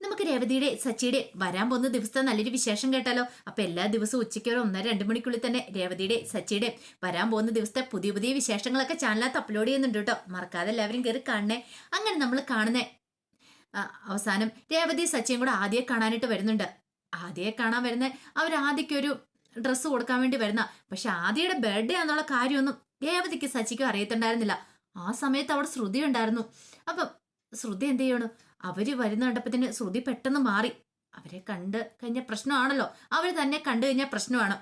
നമുക്ക് രേവതിയുടെ സച്ചിയുടെ വരാൻ പോകുന്ന ദിവസത്തെ നല്ലൊരു വിശേഷം കേട്ടാലോ? അപ്പൊ എല്ലാ ദിവസവും ഉച്ചയ്ക്ക് ഒരു ഒന്നര രണ്ട് മണിക്കുള്ളിൽ തന്നെ രേവതിയുടെ സച്ചിയുടെ വരാൻ പോകുന്ന ദിവസത്തെ പുതിയ പുതിയ വിശേഷങ്ങളൊക്കെ ചാനലകത്ത് അപ്ലോഡ് ചെയ്യുന്നുണ്ട് കേട്ടോ. മറക്കാതെ എല്ലാവരും കയറി കാണണേ. അങ്ങനെ നമ്മൾ കാണുന്നേ അവസാനം രേവതി സച്ചിയും കൂടെ ആദ്യം കാണാനായിട്ട് വരുന്നുണ്ട്. ആദ്യയെ കാണാൻ വരുന്ന അവർ ആദ്യക്കൊരു ഡ്രസ്സ് കൊടുക്കാൻ വേണ്ടി വരുന്ന. പക്ഷെ ആദ്യയുടെ ബർത്ത്ഡേ ആണെന്നുള്ള കാര്യമൊന്നും രേവതിക്ക് സച്ചിക്കും അറിയത്തുണ്ടായിരുന്നില്ല. ആ സമയത്ത് അവിടെ ശ്രുതി ഉണ്ടായിരുന്നു. അപ്പം ശ്രുതി എന്ത് ചെയ്യണം? അവർ വരുന്ന കണ്ടപ്പത്തിന് ശ്രുതി പെട്ടെന്ന് മാറി. അവരെ കണ്ട് കഴിഞ്ഞ പ്രശ്നമാണല്ലോ. അവർ തന്നെ കണ്ടു കഴിഞ്ഞാൽ പ്രശ്നമാണ്.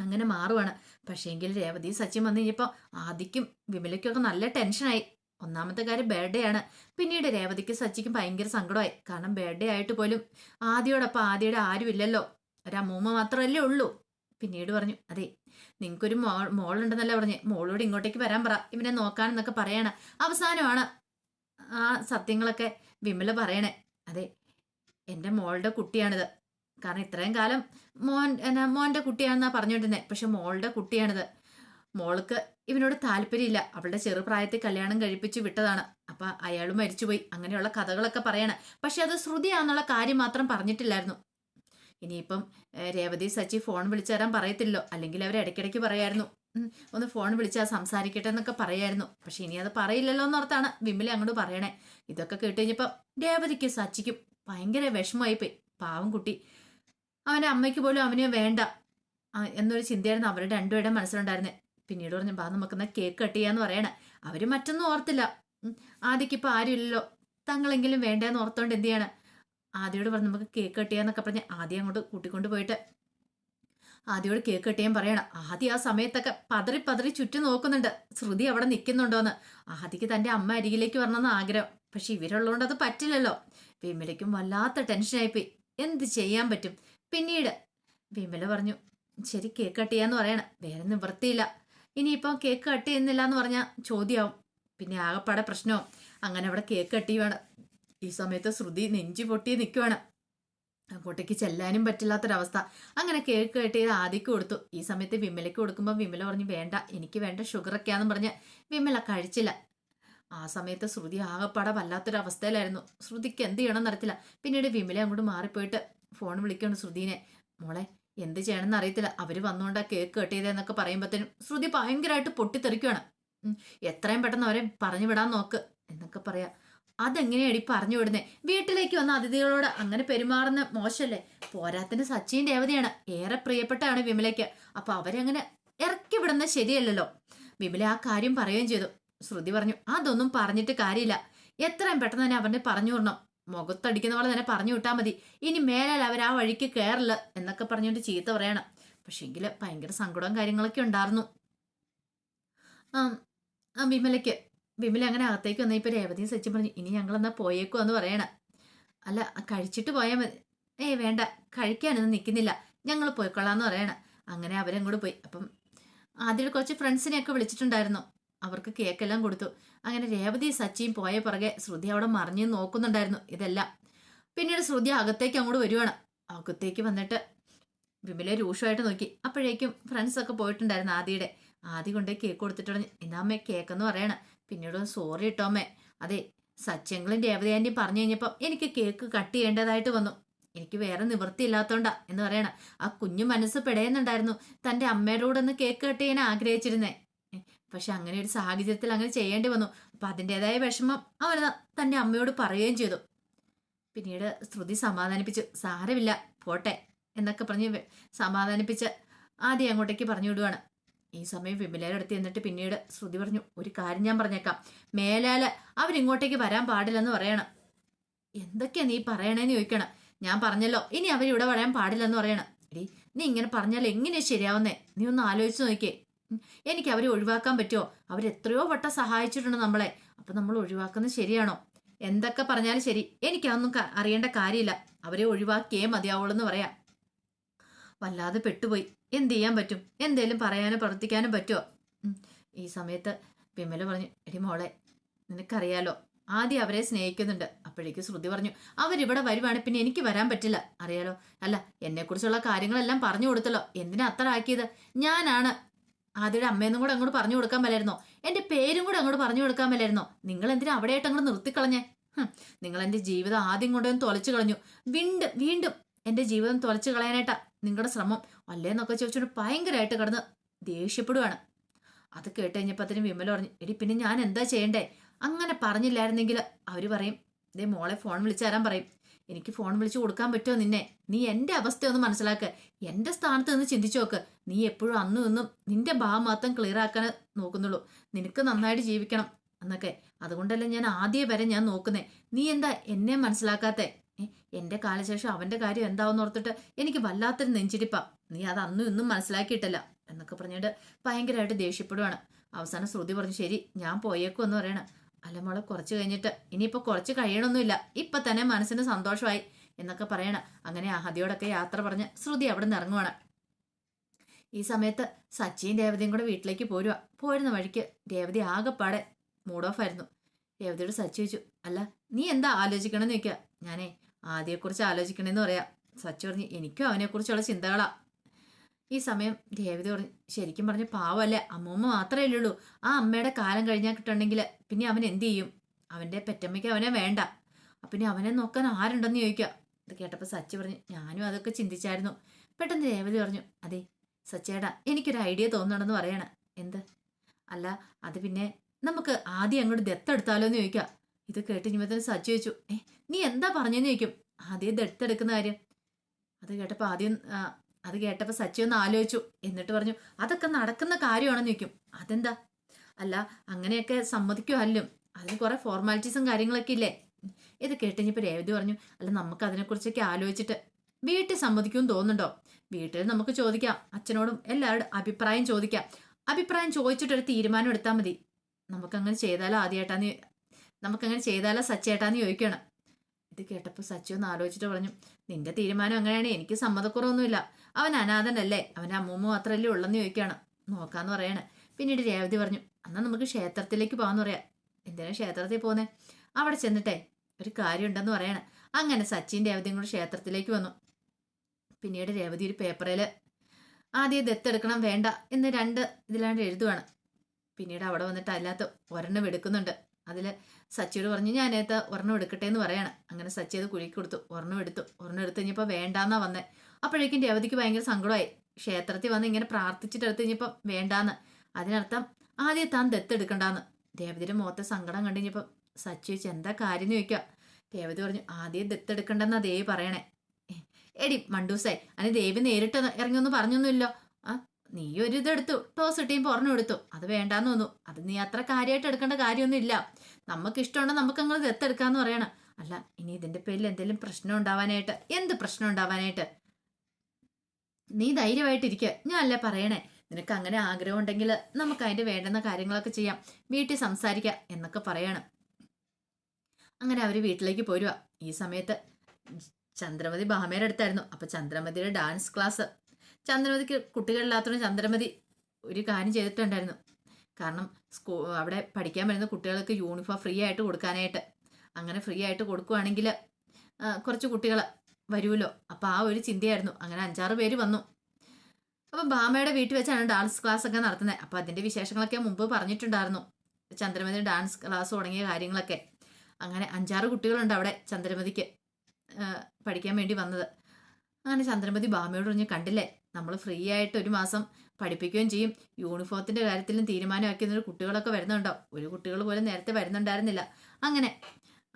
അങ്ങനെ മാറുവാണ്. പക്ഷേങ്കിൽ രേവതി സച്ചിൻ വന്നു കഴിഞ്ഞപ്പോൾ ആദിക്കും വിമലയ്ക്കൊക്കെ നല്ല ടെൻഷനായി. ഒന്നാമത്തെ കാര്യം ബർത്ത്ഡേ ആണ്. പിന്നീട് രേവതിക്ക് സച്ചിക്കും ഭയങ്കര സങ്കടമായി. കാരണം ബർത്ത്ഡേ ആയിട്ട് പോലും ആദ്യയോടൊപ്പം ആദ്യയുടെ ആരും ഇല്ലല്ലോ ഒരമ്മൂമ്മ മാത്രമല്ലേ ഉള്ളൂ. പിന്നീട് പറഞ്ഞു അതെ നിങ്ങൾക്കൊരു മോൾ മോളുണ്ടെന്നല്ല പറഞ്ഞ്. മോളോട് ഇങ്ങോട്ടേക്ക് വരാൻ പറ. ഇവനെ നോക്കാനെന്നൊക്കെ പറയാണ്. അവസാനമാണ്. ആ സത്യങ്ങളൊക്കെ വിമല പറയണേ. അതെ എന്റെ മോളുടെ കുട്ടിയാണിത്. കാരണം ഇത്രയും കാലം മോൻ എന്നാ മോന്റെ കുട്ടിയാണെന്നാ പറഞ്ഞുകൊണ്ടിരുന്നത് പക്ഷെ മോളുടെ കുട്ടിയാണിത്. മോൾക്ക് ഇവനോട് താല്പര്യമില്ല. അവളുടെ ചെറുപ്രായത്തിൽ കല്യാണം കഴിപ്പിച്ച് വിട്ടതാണ്. അപ്പൊ അയാൾ മരിച്ചുപോയി. അങ്ങനെയുള്ള കഥകളൊക്കെ പറയണ. പക്ഷെ അത് ശ്രുതിയാന്നുള്ള കാര്യം മാത്രം പറഞ്ഞിട്ടില്ലായിരുന്നു. ഇനിയിപ്പം രേവതി സച്ചി ഫോൺ വിളിച്ചു തരാൻ പറയത്തില്ലോ അല്ലെങ്കിൽ അവർ ഇടയ്ക്കിടയ്ക്ക് പറയായിരുന്നു. ഒന്ന് ഫോൺ വിളിച്ചാൽ സംസാരിക്കട്ടെ എന്നൊക്കെ പറയായിരുന്നു. പക്ഷെ ഇനി അത് പറയില്ലല്ലോ എന്നോർത്താണ് വിമല അങ്ങോട്ട് പറയണേ. ഇതൊക്കെ കേട്ട് കഴിഞ്ഞപ്പം രേവതിക്ക് സച്ചിക്കും ഭയങ്കര വിഷമമായി പോയി പാവം കുട്ടി. അവന്റെ അമ്മയ്ക്ക് പോലും അവനെ വേണ്ട. എന്നൊരു ചിന്തയായിരുന്നു അവരുടെ രണ്ടുപേരുടെ മനസ്സിലുണ്ടായിരുന്നത് പിന്നീട് പറഞ്ഞു ബാ നമുക്കെന്നാ കേക്ക് കട്ട് ചെയ്യാന്ന് പറയണേ. അവർ മറ്റൊന്നും ഓർത്തില്ല. ആദ്യക്ക് ഇപ്പം ആരുമില്ലല്ലോ. തങ്ങളെങ്കിലും വേണ്ടെന്ന് ഓർത്തോണ്ട് എന്ത് ചെയ്യാണ്? ആദ്യയോട് പറഞ്ഞു നമുക്ക് കേക്ക് കട്ട് ചെയ്യാന്നൊക്കെ പറഞ്ഞ് ആദ്യം അങ്ങോട്ട് കൂട്ടിക്കൊണ്ട് പോയിട്ട് ആദ്യയോട് കേക്ക് പറയണം. ആദ്യ ആ സമയത്തൊക്കെ പതറി പതറി ചുറ്റും നോക്കുന്നുണ്ട്. ശ്രുതി അവിടെ നിൽക്കുന്നുണ്ടോന്ന്. ആദ്യക്ക് തന്റെ അമ്മ അരികിലേക്ക് വരണമെന്ന് ആഗ്രഹം. പക്ഷെ ഇവരുള്ളതുകൊണ്ട് അത് പറ്റില്ലല്ലോ. വിമലയ്ക്കും വല്ലാത്ത ടെൻഷനായിപ്പോയി എന്ത് ചെയ്യാൻ പറ്റും? പിന്നീട് വിമല പറഞ്ഞു ശരി കേക്ക് കട്ട് ചെയ്യാന്ന് പറയണം. വേറെ നിവൃത്തിയില്ല. ഇനിയിപ്പോൾ കേക്ക് കട്ട് ചെയ്യുന്നില്ല എന്ന് പറഞ്ഞാൽ ചോദ്യമാവും. പിന്നെ ആകെപ്പാടെ പ്രശ്നവും. അങ്ങനെ അവിടെ കേക്ക് കട്ട് ചെയ്യുവാണ്. ഈ സമയത്ത് ശ്രുതി നെഞ്ചു പൊട്ടി നിൽക്കുവാണ്. അങ്ങോട്ടേക്ക് ചെല്ലാനും പറ്റില്ലാത്തൊരവസ്ഥ. അങ്ങനെ കേക്ക് കട്ട് ചെയ്ത് ആദ്യക്ക് കൊടുത്തു. ഈ സമയത്ത് വിമലയ്ക്ക് കൊടുക്കുമ്പോൾ വിമല പറഞ്ഞു വേണ്ട എനിക്ക് വേണ്ട ഷുഗറൊക്കെയാന്ന് പറഞ്ഞ് വിമല കഴിച്ചില്ല. ആ സമയത്ത് ശ്രുതി ആകെപ്പാടെ വല്ലാത്തൊരവസ്ഥയിലായിരുന്നു. ശ്രുതിക്ക് എന്ത് ചെയ്യണമെന്ന് അറിയത്തില്ല. പിന്നീട് വിമല അങ്ങോട്ട് മാറിപ്പോയിട്ട് ഫോൺ വിളിക്കണം ശ്രുതിനെ. മോളെ എന്ത് ചെയ്യണമെന്ന് അറിയത്തില്ല. അവർ വന്നുകൊണ്ടാ കേക്ക് കട്ട് ചെയ്തതെന്നൊക്കെ പറയുമ്പോഴത്തേനും ശ്രുതി ഭയങ്കരമായിട്ട് പൊട്ടിത്തെറിക്കുവാണ്. എത്രയും പെട്ടെന്ന് അവരെ പറഞ്ഞു വിടാൻ നോക്ക് എന്നൊക്കെ പറയാ. അതെങ്ങനെയാടി പറഞ്ഞു വിടുന്നത് വീട്ടിലേക്ക് വന്ന അതിഥികളോട് അങ്ങനെ പെരുമാറുന്ന മോശമല്ലേ പോരാത്തിന് സച്ചിൻ രേവതിയാണ് ഏറെ പ്രിയപ്പെട്ടാണ് വിമലയ്ക്ക്. അപ്പൊ അവരങ്ങനെ ഇറക്കി വിടുന്ന ശരിയല്ലല്ലോ. വിമല ആ കാര്യം പറയുകയും ചെയ്തു. ശ്രുതി പറഞ്ഞു അതൊന്നും പറഞ്ഞിട്ട് കാര്യമില്ല. എത്രയും പെട്ടെന്ന് തന്നെ അവനെ പറഞ്ഞു വിടണം. മുഖത്തടിക്കുന്ന പോലെ തന്നെ പറഞ്ഞു വിട്ടാൽ മതി. ഇനി മേലാൽ അവർ ആ വഴിക്ക് കയറില്ല എന്നൊക്കെ പറഞ്ഞുകൊണ്ട് ചീത്ത പറയണം. പക്ഷെങ്കിൽ ഭയങ്കര സങ്കടവും കാര്യങ്ങളൊക്കെ ഉണ്ടായിരുന്നു. വിമലയ്ക്ക് വിമല അങ്ങനെ അകത്തേക്ക് വന്ന. ഇപ്പൊ രേവതിയും സച്ചിൻ പറഞ്ഞു ഇനി ഞങ്ങൾ എന്നാ പോയേക്കോ എന്ന് പറയണം. അല്ല കഴിച്ചിട്ട് പോയാൽ മതി. ഏയ് വേണ്ട. കഴിക്കാനൊന്നും നിൽക്കുന്നില്ല ഞങ്ങൾ പോയിക്കൊള്ളാന്ന് പറയണം. അങ്ങനെ അവരങ്ങോട്ട് പോയി. അപ്പം ആദ്യം കുറച്ച് ഫ്രണ്ട്സിനെയൊക്കെ വിളിച്ചിട്ടുണ്ടായിരുന്നു. അവർക്ക് കേക്കെല്ലാം കൊടുത്തു. അങ്ങനെ രേവതി സച്ചിയും പോയ പുറകെ ശ്രുതി അവിടെ മറിഞ്ഞ് നോക്കുന്നുണ്ടായിരുന്നു ഇതെല്ലാം. പിന്നീട് ശ്രുതി അകത്തേക്ക് അങ്ങോട്ട് വരുവാണ്. അകത്തേക്ക് വന്നിട്ട് വിമലെ രൂക്ഷമായിട്ട് നോക്കി. അപ്പോഴേക്കും ഫ്രണ്ട്സൊക്കെ പോയിട്ടുണ്ടായിരുന്നു ആദിയുടെ ആദ്യം കൊണ്ട് കേക്ക് കൊടുത്തിട്ടുണ്ട് പറഞ്ഞു അമ്മ കേക്കെന്ന് പറയണം. പിന്നീട് സോറി ഇട്ടോ അതെ സത്യങ്ങളും രേവതയാന്റെ പറഞ്ഞു കഴിഞ്ഞപ്പം എനിക്ക് കേക്ക് കട്ട് ചെയ്യേണ്ടതായിട്ട് വന്നു. എനിക്ക് വേറെ നിവൃത്തിയില്ലാത്തോണ്ടാ എന്ന് പറയണം ആ കുഞ്ഞു മനസ്സ് പിടയുന്നുണ്ടായിരുന്നു തന്റെ അമ്മയുടെ കൂടെ ഒന്ന് കേക്ക് കട്ട് ചെയ്യാൻ ആഗ്രഹിച്ചിരുന്നേ. പക്ഷെ അങ്ങനെ ഒരു സാഹചര്യത്തിൽ അങ്ങനെ ചെയ്യേണ്ടി വന്നു. അപ്പം അതിന്റെതായ വിഷമം അവൻ തന്റെ അമ്മയോട് പറയുകയും ചെയ്തു. പിന്നീട് ശ്രുതി സമാധാനിപ്പിച്ചു. സാരമില്ല പോട്ടെ എന്നൊക്കെ പറഞ്ഞ് സമാധാനിപ്പിച്ച് ആദ്യം അങ്ങോട്ടേക്ക് പറഞ്ഞു വിടുവാണ് ഈ സമയം വിമലയുടെ അടുത്ത് എന്നിട്ട് പിന്നീട് ശ്രുതി പറഞ്ഞു ഒരു കാര്യം ഞാൻ പറഞ്ഞേക്കാം. മേലാൽ അവരിങ്ങോട്ടേക്ക് വരാൻ പാടില്ലെന്ന് പറയണം. എന്തൊക്കെയാ നീ പറയണേന്ന് ചോദിക്കണം. ഞാൻ പറഞ്ഞല്ലോ ഇനി അവരിവിടെ വരാൻ പാടില്ലെന്ന് പറയണം. എടി നീ ഇങ്ങനെ പറഞ്ഞാൽ എങ്ങനെയാ ശരിയാവുന്നേ? നീ ഒന്ന് ആലോചിച്ച് നോക്കിയേ എനിക്ക് അവരെ ഒഴിവാക്കാൻ പറ്റുമോ? അവരെത്രയോ വട്ടം സഹായിച്ചിട്ടുണ്ട് നമ്മളെ. അപ്പൊ നമ്മൾ ഒഴിവാക്കുന്നത് ശരിയാണോ? എന്തൊക്കെ പറഞ്ഞാലും ശരി. എനിക്കതൊന്നും അറിയേണ്ട കാര്യമില്ല. അവരെ ഒഴിവാക്കിയേ മതിയാവുള്ളൂ എന്ന് പറയാം. വല്ലാതെ പെട്ടുപോയി. എന്ത് ചെയ്യാൻ പറ്റും? എന്തേലും പറയാനോ പ്രവർത്തിക്കാനോ പറ്റുമോ ഈ സമയത്ത് വിമല പറഞ്ഞു എടി മോളെ നിനക്കറിയാലോ ആദ്യം അവരെ സ്നേഹിക്കുന്നുണ്ട്. അപ്പോഴേക്ക് ശ്രുതി പറഞ്ഞു അവരിവിടെ വരുവാണ് പിന്നെ എനിക്ക് വരാൻ പറ്റില്ല. അറിയാലോ? അല്ല എന്നെക്കുറിച്ചുള്ള കാര്യങ്ങളെല്ലാം പറഞ്ഞു കൊടുത്തല്ലോ. എന്തിനാ അത്ര ആക്കിയത്? ഞാനാണ് ആദ്യയുടെ അമ്മയെന്നും കൂടെ അങ്ങോട്ട് പറഞ്ഞു കൊടുക്കാൻ മേലായിരുന്നോ? എന്റെ പേരും കൂടെ അങ്ങോട്ട് പറഞ്ഞു കൊടുക്കാൻ മേലായിരുന്നോ? നിങ്ങൾ എന്തിനാ അവിടെയായിട്ട് അങ്ങോട്ട് നിർത്തിക്കളഞ്ഞേ? നിങ്ങൾ എന്റെ ജീവിതം ആദ്യം കൊണ്ടുവന്ന് തുളച്ചു കളഞ്ഞു. വീണ്ടും വീണ്ടും എന്റെ ജീവിതം തുളച്ചു കളയാനായിട്ടാ നിങ്ങളുടെ ശ്രമം അല്ലേന്നൊക്കെ ചോദിച്ചോണ്ട് ഭയങ്കരമായിട്ട് കിടന്ന് ദേഷ്യപ്പെടുവാണ്. അത് കേട്ട് കഴിഞ്ഞപ്പോൾ വിമൽ പറഞ്ഞു എടി പിന്നെ ഞാൻ എന്താ ചെയ്യണ്ടേ? അങ്ങനെ പറഞ്ഞില്ലായിരുന്നെങ്കിൽ അവർ പറയും ഇതേ മോളെ ഫോൺ വിളിച്ചു തരാൻ പറയും. എനിക്ക് ഫോൺ വിളിച്ചു കൊടുക്കാൻ പറ്റുമോ നിന്നെ? നീ എന്റെ അവസ്ഥ ഒന്ന് മനസ്സിലാക്ക്. എന്റെ സ്ഥാനത്ത് നിന്ന് ചിന്തിച്ചു നോക്ക്. നീ എപ്പോഴും അന്നും ഇന്നും നിന്റെ ഭാവം മാത്രം ക്ലിയർ ആക്കാൻ നോക്കുന്നുള്ളൂ. നിനക്ക് നന്നായിട്ട് ജീവിക്കണം എന്നൊക്കെ. അതുകൊണ്ടല്ലേ ഞാൻ ആദ്യം വരെ ഞാൻ നോക്കുന്നേ. നീ എന്താ എന്നെ മനസ്സിലാക്കാത്തെ? എന്റെ കാലശേഷം അവന്റെ കാര്യം എന്താവെന്ന് ഓർത്തിട്ട് എനിക്ക് വല്ലാത്തൊരു നെഞ്ചിരിപ്പാ നീ അത് അന്നും ഇന്നും മനസ്സിലാക്കിയിട്ടല്ല എന്നൊക്കെ പറഞ്ഞിട്ട് ഭയങ്കരമായിട്ട് ദേഷ്യപ്പെടുവാണ്. അവസാനം ശ്രുതി പറഞ്ഞു ശരി ഞാൻ പോയേക്കും എന്ന് പറയണ. അല്ല കുറച്ച് കഴിഞ്ഞിട്ട്. ഇനിയിപ്പോ കുറച്ച് കഴിയണമൊന്നുമില്ല ഇപ്പൊ തന്നെ മനസ്സിന് സന്തോഷമായി എന്നൊക്കെ പറയണ. അങ്ങനെ അഹതിയോടൊക്കെ യാത്ര പറഞ്ഞ് ശ്രുതി അവിടെ നിന്ന് ഇറങ്ങുവാണ്. ഈ സമയത്ത് സച്ചിയും രേവതിയും കൂടെ വീട്ടിലേക്ക് പോരുക പോരുന്ന വഴിക്ക് രേവതി ആകെപ്പാടെ മൂഡ് ഓഫ് ആയിരുന്നു. രേവതിയോട് സച്ചി ചോദിച്ചു അല്ല നീ എന്താ ആലോചിക്കണമെന്ന് ചോദിക്കുക ഞാനേ ആദ്യയെക്കുറിച്ച് ആലോചിക്കണമെന്ന് പറയാം. സച്ചി പറഞ്ഞു എനിക്കും അവനെക്കുറിച്ചുള്ള ചിന്തകളാ. ഈ സമയം ദേവത പറഞ്ഞു ശരിക്കും പറഞ്ഞു പാവമല്ലേ അമ്മൂമ്മ മാത്രമേ ഉള്ളൂ ആ അമ്മയുടെ കാലം കഴിഞ്ഞാൽ കിട്ടണമെങ്കിൽ പിന്നെ അവൻ എന്ത് ചെയ്യും? അവന്റെ പെറ്റമ്മയ്ക്ക് അവനെ വേണ്ട. പിന്നെ അവനെ നോക്കാൻ ആരുണ്ടെന്ന് ചോദിക്കുക ഇത് കേട്ടപ്പോൾ സച്ചി പറഞ്ഞു ഞാനും അതൊക്കെ ചിന്തിച്ചായിരുന്നു. പെട്ടെന്ന് രേവതി പറഞ്ഞു അതെ സച്ചേടാ എനിക്കൊരു ഐഡിയ തോന്നണമെന്ന് പറയണ. എന്ത്? അല്ല അത് പിന്നെ നമുക്ക് ആദ്യം അങ്ങോട്ട് ദത്തെടുത്താലോ എന്ന് ചോദിക്കുക ഇത് കേട്ട് കഴിഞ്ഞപ്പോൾ സച്ചി ചോദിച്ചു ഏ നീ എന്താ പറഞ്ഞെന്ന് ചോദിക്കും? ആദ്യം ദത്തെടുക്കുന്ന കാര്യം. അത് കേട്ടപ്പോൾ ആദ്യം അത് കേട്ടപ്പോൾ സച്ചി ഒന്ന് ആലോചിച്ചു എന്നിട്ട് പറഞ്ഞു അതൊക്കെ നടക്കുന്ന കാര്യമാണെന്ന് ചോദിക്കും. അതെന്താ? അല്ല അങ്ങനെയൊക്കെ സമ്മതിക്കും അല്ലും. അതിന് കുറെ ഫോർമാലിറ്റീസും കാര്യങ്ങളൊക്കെ ഇല്ലേ? ഇത് കേട്ടുകഴിഞ്ഞപ്പോൾ രേവതി പറഞ്ഞു അല്ല നമുക്ക് അതിനെക്കുറിച്ചൊക്കെ ആലോചിച്ചിട്ട് വീട്ടിൽ സമ്മതിക്കുമെന്ന് തോന്നുന്നുണ്ടോ? വീട്ടിൽ നമുക്ക് ചോദിക്കാം അച്ഛനോടും എല്ലാവരുടെ അഭിപ്രായം ചോദിക്കാം. അഭിപ്രായം ചോദിച്ചിട്ടൊരു തീരുമാനം എടുത്താൽ മതി. നമുക്കങ്ങനെ ചെയ്താലോ ആദ്യമായിട്ടാന്ന് നമുക്കങ്ങനെ ചെയ്താലോ സച്ചേട്ടാന്ന് ചോദിക്കണം. ഇത് കേട്ടപ്പോൾ സച്ചി ഒന്ന് ആലോചിച്ചിട്ട് പറഞ്ഞു നിന്റെ തീരുമാനം അങ്ങനെയാണ് എനിക്ക് സമ്മതക്കുറവൊന്നുമില്ല. അവൻ അനാഥനല്ലേ അവന്റെ അമ്മൂമ്മ മാത്രമല്ലേ ഉള്ളെന്ന് ചോദിക്കുകയാണ് നോക്കാന്ന് പറയാണ്. പിന്നീട് രേവതി പറഞ്ഞു എന്നാൽ നമുക്ക് ക്ഷേത്രത്തിലേക്ക് പോകാന്ന് പറയാം. എന്തിനാ ക്ഷേത്രത്തിൽ പോകുന്നേ അവിടെ ചെന്നിട്ടേ ഒരു കാര്യമുണ്ടെന്ന് പറയാണ്. അങ്ങനെ സച്ചിൻ രേവതിയും കൂടെ ക്ഷേത്രത്തിലേക്ക് വന്നു. പിന്നീട് രേവതി ഒരു പേപ്പറിൽ ആദ്യം ദത്തെടുക്കണം വേണ്ട എന്ന് രണ്ട് ഇതിലാണ്ട് എഴുതുവാണ്. പിന്നീട് അവിടെ വന്നിട്ട് അല്ലാത്ത ഒരെണ്ണം എടുക്കുന്നുണ്ട്. അതിൽ സച്ചിയോട് പറഞ്ഞു ഞാൻ നേരത്തെ ഒരെണ്ണം എടുക്കട്ടെ എന്ന് പറയാണ്. അങ്ങനെ സച്ചി അത് കുഴിക്ക് കൊടുത്തു. ഒരെണ്ണം എടുത്തു. ഒരെണ്ണം എടുത്ത് കഴിഞ്ഞപ്പോൾ വേണ്ടാന്നാ വന്നേ. അപ്പോഴേക്കും രേവതിക്ക് ഭയങ്കര സങ്കടമായി. ക്ഷേത്രത്തിൽ വന്ന് ഇങ്ങനെ പ്രാർത്ഥിച്ചിട്ട് എടുത്ത് കഴിഞ്ഞപ്പോൾ വേണ്ടാന്ന്. അതിനർത്ഥം ആദ്യം താൻ ദത്തെടുക്കണ്ടാന്ന് രേവതിയുടെ മുഖത്തെ സങ്കടം കണ്ടു കഴിഞ്ഞപ്പോൾ സച്ചി വെച്ച് എന്താ കാര്യം ചോദിക്കുക രേവതി പറഞ്ഞു ആദ്യം ദത്തെടുക്കണ്ടെന്നാ ദേവി പറയണേ. "ഏ, എടി മണ്ടൂസായി അതിന് ദേവി നേരിട്ട് ഇറങ്ങിയൊന്നും പറഞ്ഞൊന്നുമില്ലോ ആ നീ ഒരു ഇതെടുത്തു ടോസ് ഇട്ടിയും ഒരെണ്ണം എടുത്തു. അത് വേണ്ടാന്ന് തോന്നു അത് നീ അത്ര കാര്യമായിട്ട് എടുക്കേണ്ട കാര്യമൊന്നും ഇല്ല. നമുക്ക് ഇഷ്ടമുണ്ടോ നമുക്ക് അങ്ങനെ ദത്തെടുക്കാന്ന് പറയണം. അല്ല ഇനി ഇതിന്റെ പേരിൽ എന്തെങ്കിലും പ്രശ്നം ഉണ്ടാവാനായിട്ട്. എന്ത് പ്രശ്നം ഉണ്ടാവാനായിട്ട്? നീ ധൈര്യമായിട്ടിരിക്കുക ഞാൻ അല്ലേ പറയണേ. നിനക്ക് അങ്ങനെ ആഗ്രഹം ഉണ്ടെങ്കിൽ നമുക്ക് അതിന്റെ വേണ്ടുന്ന കാര്യങ്ങളൊക്കെ ചെയ്യാം. വീട്ടിൽ സംസാരിക്കാം എന്നൊക്കെ പറയണം. അങ്ങനെ അവർ വീട്ടിലേക്ക് പോരുക ഈ സമയത്ത് ചന്ദ്രമതി ഭാമയുടെ അടുത്തായിരുന്നു. അപ്പൊ ചന്ദ്രമതിയുടെ ഡാൻസ് ക്ലാസ് ചന്ദ്രമതിക്ക് കുട്ടികളില്ലാത്തതുകൊണ്ട് ചന്ദ്രമതി ഒരു കാര്യം ചെയ്തിട്ടുണ്ടായിരുന്നു. കാരണം സ്കൂ അവിടെ പഠിക്കാൻ വരുന്ന കുട്ടികൾക്ക് യൂണിഫോം ഫ്രീ ആയിട്ട് കൊടുക്കാനായിട്ട്. അങ്ങനെ ഫ്രീ ആയിട്ട് കൊടുക്കുവാണെങ്കിൽ കുറച്ച് കുട്ടികൾ വരുമല്ലോ അപ്പോൾ ആ ഒരു ചിന്തയായിരുന്നു. അങ്ങനെ അഞ്ചാറ് പേര് വന്നു. അപ്പം ബാമയുടെ വീട്ടിൽ വെച്ചാണ് ഡാൻസ് ക്ലാസ് ഒക്കെ നടത്തുന്നത് അപ്പോൾ അതിന്റെ വിശേഷങ്ങളൊക്കെ മുമ്പ് പറഞ്ഞിട്ടുണ്ടായിരുന്നു. ചന്ദ്രമതി ഡാൻസ് ക്ലാസ് തുടങ്ങിയ കാര്യങ്ങളൊക്കെ. അങ്ങനെ അഞ്ചാറ് കുട്ടികളുണ്ട് അവിടെ ചന്ദ്രമതിക്ക് പഠിക്കാൻ വേണ്ടി വന്നത്. അങ്ങനെ ചന്ദ്രമതി ബാമയോട് പറഞ്ഞ് കണ്ടില്ലേ? നമ്മൾ ഫ്രീ ആയിട്ട് ഒരു മാസം പഠിപ്പിക്കുകയും ചെയ്യും. യൂണിഫോമത്തിന്റെ കാര്യത്തിലും തീരുമാനമാക്കിയ കുട്ടികളൊക്കെ വരുന്നുണ്ടോ? ഒരു കുട്ടികൾ പോലും നേരത്തെ വരുന്നുണ്ടായിരുന്നില്ല. അങ്ങനെ.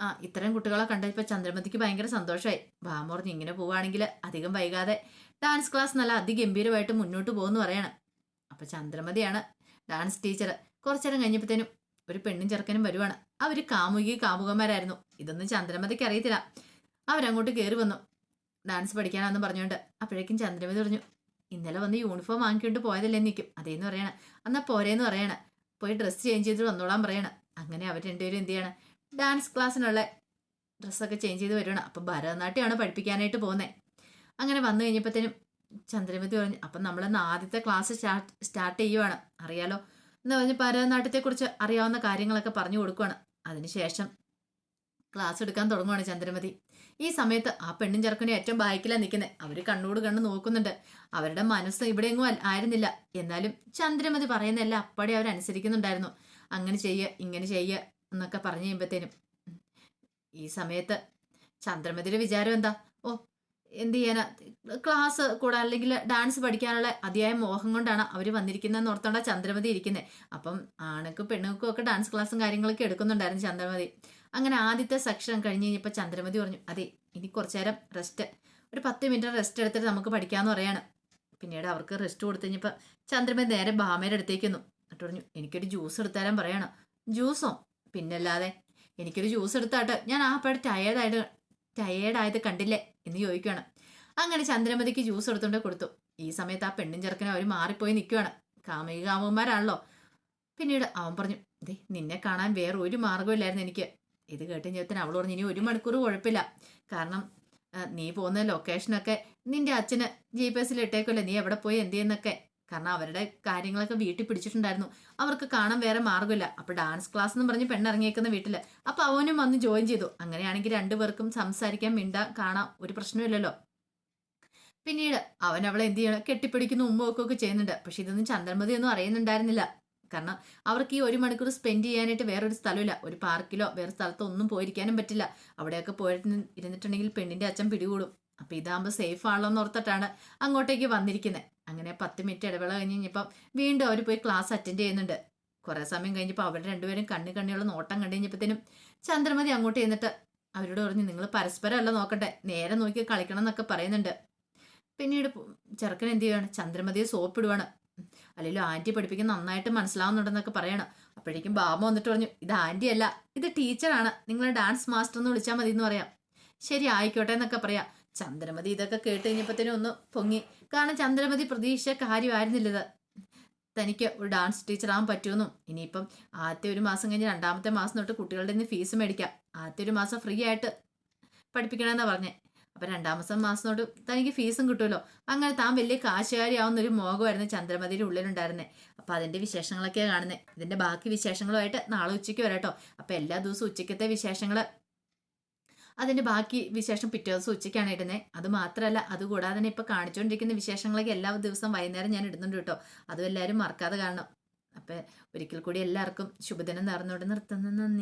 ആ ഇത്രയും കുട്ടികളെ കണ്ടപ്പോൾ ചന്ദ്രമതിക്ക് ഭയങ്കര സന്തോഷമായി. ഭാമ പറഞ്ഞു ഇങ്ങനെ പോവുകയാണെങ്കിൽ അധികം വൈകാതെ ഡാൻസ് ക്ലാസ് നല്ല അതിഗംഭീരമായിട്ട് മുന്നോട്ട് പോകുമെന്ന് പറയണം. അപ്പൊ ചന്ദ്രമതിയാണ് ഡാൻസ് ടീച്ചർ കുറച്ചേരം കഴിഞ്ഞപ്പോഴത്തേനും ഒരു പെണ്ണും ചെറുക്കനും വരുവാണ്. അവർ കാമുകി കാമുകന്മാരായിരുന്നു. ഇതൊന്നും ചന്ദ്രമതിക്ക് അറിയത്തില്ല. അവരങ്ങോട്ട് കയറി വന്നു. ഡാൻസ് പഠിക്കാനാന്ന് പറഞ്ഞുകൊണ്ട്. അപ്പോഴേക്കും ചന്ദ്രമതി പറഞ്ഞു ഇന്നലെ വന്ന് യൂണിഫോം വാങ്ങിക്കൊണ്ട് പോയതല്ലേ നിൽക്കും അതേന്ന് പറയണ. എന്നാ പോരേന്ന് പറയണ. പോയി ഡ്രസ്സ് ചേഞ്ച് ചെയ്തിട്ട് വന്നോളാൻ പറയണ. അങ്ങനെ അവർ രണ്ടുപേരും എന്ത് ചെയ്യണം? ഡാൻസ് ക്ലാസ്സിനുള്ള ഡ്രസ്സൊക്കെ ചേഞ്ച് ചെയ്ത് വരണം അപ്പം ഭരതനാട്യമാണ് പഠിപ്പിക്കാനായിട്ട് പോകുന്നത് അങ്ങനെ വന്നു കഴിഞ്ഞപ്പോഴത്തേനും ചന്ദ്രമതി പറഞ്ഞു അപ്പം നമ്മളിന്ന് ആദ്യത്തെ ക്ലാസ് സ്റ്റാർട്ട് സ്റ്റാർട്ട് ചെയ്യുവാണ്. അറിയാലോ? എന്ന് പറഞ്ഞ് ഭരതനാട്യത്തെക്കുറിച്ച് അറിയാവുന്ന കാര്യങ്ങളൊക്കെ പറഞ്ഞു കൊടുക്കുവാണ്. അതിനുശേഷം ക്ലാസ് എടുക്കാൻ തുടങ്ങുവാണ് ചന്ദ്രമതി. ഈ സമയത്ത് ആ പെണ്ണും ചെറുക്കനും ഏറ്റവും ബാക്കിലാണ് നിൽക്കുന്നത് അവർ കണ്ണോട് കണ്ണ് നോക്കുന്നുണ്ട്. അവരുടെ മനസ്സ് ഇവിടെയെങ്ങും ആയിരുന്നില്ല. എന്നാലും ചന്ദ്രമതി പറയുന്ന എല്ലാം അപ്പടി അവരനുസരിക്കുന്നുണ്ടായിരുന്നു അങ്ങനെ ചെയ്യുക ഇങ്ങനെ ചെയ്യുക എന്നൊക്കെ പറഞ്ഞു കഴിയുമ്പോഴത്തേനും ഈ സമയത്ത് ചന്ദ്രമതിയുടെ വിചാരം എന്താ? ഓ എന്ത് ചെയ്യാനാ? ക്ലാസ് കൂടാൻ അല്ലെങ്കിൽ ഡാൻസ് പഠിക്കാനുള്ള അതിയായ മോഹം കൊണ്ടാണ് അവർ വന്നിരിക്കുന്നതെന്ന് ഓർത്തോണ്ടാ ചന്ദ്രമതി ഇരിക്കുന്നത് അപ്പം ആണുക്കും പെണ്ണുക്കും ഒക്കെ ഡാൻസ് ക്ലാസ്സും കാര്യങ്ങളൊക്കെ എടുക്കുന്നുണ്ടായിരുന്നു ചന്ദ്രമതി. അങ്ങനെ ആദ്യത്തെ സെക്ഷൻ കഴിഞ്ഞ് കഴിഞ്ഞപ്പോൾ ചന്ദ്രമതി പറഞ്ഞു അതെ ഇനി കുറച്ചു നേരം റെസ്റ്റ് ഒരു പത്ത് മിനിറ്റ് റെസ്റ്റ് എടുത്തിട്ട് നമുക്ക് പഠിക്കാമെന്ന് പറയാണ്. പിന്നീട് അവർക്ക് റെസ്റ്റ് കൊടുത്തു കഴിഞ്ഞപ്പോൾ ചന്ദ്രമതി നേരെ ഭാമയുടെ അടുത്തേക്കുന്നു എന്നിട്ട് പറഞ്ഞു എനിക്കൊരു ജ്യൂസ് എടുത്തരാൻ പറയണം. ജ്യൂസോ പിന്നല്ലാതെ എനിക്കൊരു ജ്യൂസ് എടുത്താട്ട് ഞാൻ ആ പാട് ടയേർഡായിട്ട് ടയേർഡായത് കണ്ടില്ലേ? എന്ന് ചോദിക്കുകയാണ് അങ്ങനെ ചന്ദ്രമതിക്ക് ജ്യൂസ് എടുത്തുകൊണ്ട് കൊടുത്തു. ഈ സമയത്ത് ആ പെണ്ണും ചെറുക്കനെ അവർ മാറിപ്പോയി നിൽക്കുകയാണ് കാമിക കാമുകന്മാരാണല്ലോ. പിന്നീട് അവൻ പറഞ്ഞു ദേ നിന്നെ കാണാൻ വേറെ ഒരു മാർഗമില്ലായിരുന്നു എനിക്ക്. ഇത് കേട്ട് ഞാൻ അവൾ പറഞ്ഞു ഇനി ഒരു മണിക്കൂർ കുഴപ്പമില്ല. കാരണം നീ പോകുന്ന ലൊക്കേഷനൊക്കെ നിന്റെ അച്ഛന് ജി പി എസിൽ ഇട്ടേക്കല്ലേ നീ എവിടെ പോയി എന്ത് ചെയ്യുന്നൊക്കെ? കാരണം അവരുടെ കാര്യങ്ങളൊക്കെ വീട്ടിൽ പിടിച്ചിട്ടുണ്ടായിരുന്നു. അവർക്ക് കാണാൻ വേറെ മാർഗമില്ല അപ്പൊ ഡാൻസ് ക്ലാസ് എന്ന് പറഞ്ഞ് പെണ്ണിറങ്ങിയേക്കുന്ന വീട്ടിൽ. അപ്പൊ അവനും വന്ന് ജോയിൻ ചെയ്തു. അങ്ങനെയാണെങ്കിൽ രണ്ടുപേർക്കും സംസാരിക്കാൻ മിണ്ടാ കാണാം ഒരു പ്രശ്നമില്ലല്ലോ പിന്നീട് അവൻ അവളെ എന്ത് ചെയ്യണം കെട്ടിപ്പിടിക്കുന്ന ഉമ്മ ഒക്കെ ചെയ്യുന്നുണ്ട്. പക്ഷെ ഇതൊന്നും ചന്ദ്രമതി ഒന്നും അറിയുന്നുണ്ടായിരുന്നില്ല. കാരണം അവർക്ക് ഈ ഒരു മണിക്കൂർ സ്പെൻഡ് ചെയ്യാനായിട്ട് വേറൊരു സ്ഥലമില്ല. ഒരു പാർക്കിലോ വേറെ സ്ഥലത്തോ ഒന്നും പോയിരിക്കാനും പറ്റില്ല. അവിടെയൊക്കെ പോയിട്ട് ഇരുന്നിട്ടുണ്ടെങ്കിൽ പെണ്ണിന്റെ അച്ഛൻ പിടികൂടും. അപ്പൊ ഇതാകുമ്പോൾ സേഫ് ആണല്ലോ എന്ന് ഓർത്തിട്ടാണ് അങ്ങോട്ടേക്ക് വന്നിരിക്കുന്നത് അങ്ങനെ പത്ത് മിനിറ്റ് ഇടവേള കഴിഞ്ഞ് കഴിഞ്ഞപ്പം വീണ്ടും അവർ പോയി ക്ലാസ് അറ്റൻഡ് ചെയ്യുന്നുണ്ട്. കുറേ സമയം കഴിഞ്ഞപ്പോൾ അവർ രണ്ടുപേരും കണ്ണു കണ്ണിയുള്ള നോട്ടം കണ്ടു കഴിഞ്ഞപ്പോഴത്തേനും ചന്ദ്രമതി അങ്ങോട്ട് ചെന്നിട്ട് അവരോട് പറഞ്ഞു നിങ്ങൾ പരസ്പരം അല്ല നോക്കട്ടെ നേരെ നോക്കി കളിക്കണം എന്നൊക്കെ പറയുന്നുണ്ട്. പിന്നീട് ചെറുക്കൻ എന്ത് ചെയ്യുകയാണ് ചന്ദ്രമതിയെ സോപ്പിടുവാണ്. അല്ലെങ്കിൽ ആന്റി പഠിപ്പിക്കുന്ന നന്നായിട്ട് മനസ്സിലാവുന്നുണ്ടെന്നൊക്കെ പറയണം. അപ്പോഴേക്കും ബാബ വന്നിട്ട് പറഞ്ഞു ഇത് ആന്റി അല്ല ഇത് ടീച്ചറാണ് നിങ്ങൾ ഡാൻസ് മാസ്റ്റർ എന്ന് വിളിച്ചാൽ മതി എന്ന് പറയാം. ശരി ആയിക്കോട്ടെ എന്നൊക്കെ പറയാം. ചന്ദ്രമതി ഇതൊക്കെ കേട്ട് കഴിഞ്ഞപ്പോഴത്തേനും ഒന്ന് പൊങ്ങി. കാരണം ചന്ദ്രമതി പ്രതീക്ഷ കാര്യമായിരുന്നില്ലത് തനിക്ക് ഒരു ഡാൻസ് ടീച്ചർ ആവാൻ പറ്റുമെന്നും. ഇനിയിപ്പം ആദ്യത്തെ ഒരു മാസം കഴിഞ്ഞ് രണ്ടാമത്തെ മാസം തൊട്ട് കുട്ടികളുടെ നിന്ന് ഫീസ് മേടിക്കാം. ആദ്യത്തെ ഒരു മാസം ഫ്രീ ആയിട്ട് പഠിപ്പിക്കണമെന്നാണ് പറഞ്ഞേ. അപ്പൊ മാസം തൊട്ട് തനിക്ക് ഫീസും കിട്ടുമല്ലോ. അങ്ങനെ താൻ വലിയ കാശുകാരിയാവുന്ന ഒരു മോഹമായിരുന്നു ചന്ദ്രമതിയുടെ ഉള്ളിലുണ്ടായിരുന്നത് അപ്പൊ അതിന്റെ വിശേഷങ്ങളൊക്കെ കാണുന്നത് ഇതിന്റെ ബാക്കി വിശേഷങ്ങളുമായിട്ട് നാളെ ഉച്ചയ്ക്ക് വരാട്ടോ അപ്പൊ എല്ലാ ദിവസവും ഉച്ചയ്ക്കത്തെ വിശേഷങ്ങൾ അതിന്റെ ബാക്കി വിശേഷം പിറ്റേ ദിവസം ഉച്ചയ്ക്കാണ് ഇടുന്നത് അത് മാത്രമല്ല അതുകൂടാതെ തന്നെ ഇപ്പൊ കാണിച്ചുകൊണ്ടിരിക്കുന്ന വിശേഷങ്ങളൊക്കെ എല്ലാ ദിവസവും വൈകുന്നേരം ഞാൻ ഇടുന്നുണ്ട് കേട്ടോ. അതും എല്ലാവരും മറക്കാതെ കാണണം. അപ്പൊ ഒരിക്കൽ കൂടി എല്ലാവർക്കും ശുഭദിനം നേർന്നുകൊണ്ട് നിർത്തുന്ന. നന്ദി.